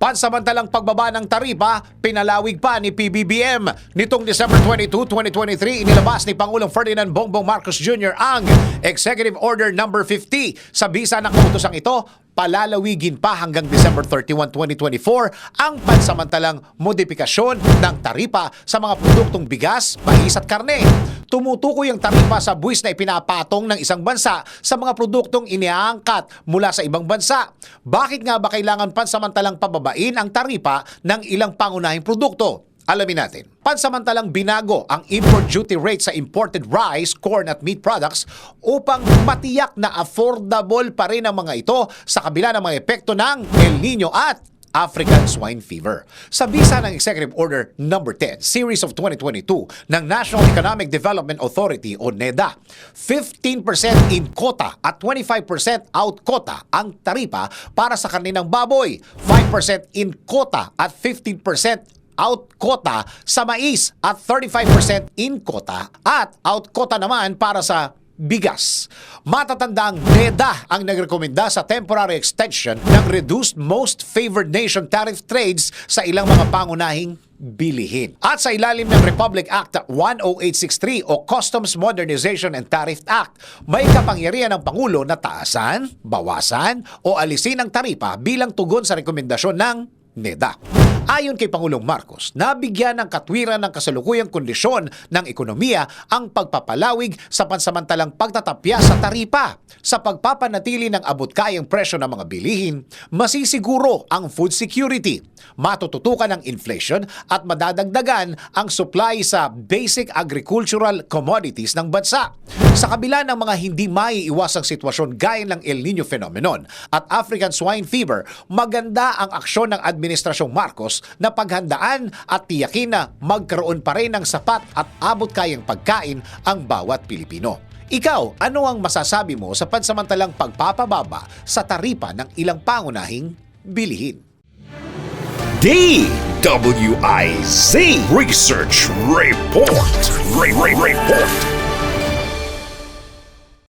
Pansamantalang pagbaba ng taripa, pinalawig pa ni PBBM. Nitong December 22, 2023, inilabas ni Pangulong Ferdinand Bongbong Marcos Jr. ang Executive Order Number 50. Sa bisa ng kautosang ito, palalawigin pa hanggang December 31, 2024 ang pansamantalang modifikasyon ng taripa sa mga produktong bigas, mais at karne. Tumutukoy ang taripa sa buwis na ipinapatong ng isang bansa sa mga produktong iniaangkat mula sa ibang bansa. Bakit nga ba kailangan pansamantalang pababain ang taripa ng ilang pangunahing produkto? Alamin natin. Pansamantalang binago ang import duty rate sa imported rice, corn at meat products upang matiyak na affordable pa rin ang mga ito sa kabila ng mga epekto ng El Nino at African Swine Fever. Sa bisa ng Executive Order Number 10, Series of 2022 ng National Economic Development Authority o NEDA, 15% in quota at 25% out quota ang taripa para sa kaninang baboy, 5% in quota at 15% out quota sa mais at 35% in quota at out quota naman para sa bigas. Matatandang NEDA ang nagrekomenda sa temporary extension ng Reduced Most Favored Nation Tariff Trades sa ilang mga pangunahing bilihin. At sa ilalim ng Republic Act 10863 o Customs Modernization and Tariff Act, may kapangyarihan ng Pangulo na taasan, bawasan o alisin ang taripa bilang tugon sa rekomendasyon ng NEDA. Ayon kay Pangulong Marcos, nabigyan ng katwiran ng kasalukuyang kondisyon ng ekonomiya ang pagpapalawig sa pansamantalang pagtatapya sa taripa. Sa pagpapanatili ng abot-kayang presyo ng mga bilihin, masisiguro ang food security, matututukan ang inflation at madadagdagan ang supply sa basic agricultural commodities ng bansa. Sa kabila ng mga hindi maiiwasang sitwasyon gaya ng El Nino phenomenon at African swine fever, maganda ang aksyon ng Administrasyong Marcos na paghandaan at tiyakin na magkaroon pa rin ng sapat at abot-kayang pagkain ang bawat Pilipino. Ikaw, ano ang masasabi mo sa pansamantalang pagpapababa sa taripa ng ilang pangunahing bilihin? DWIZ Research Report. Re- Re- Report.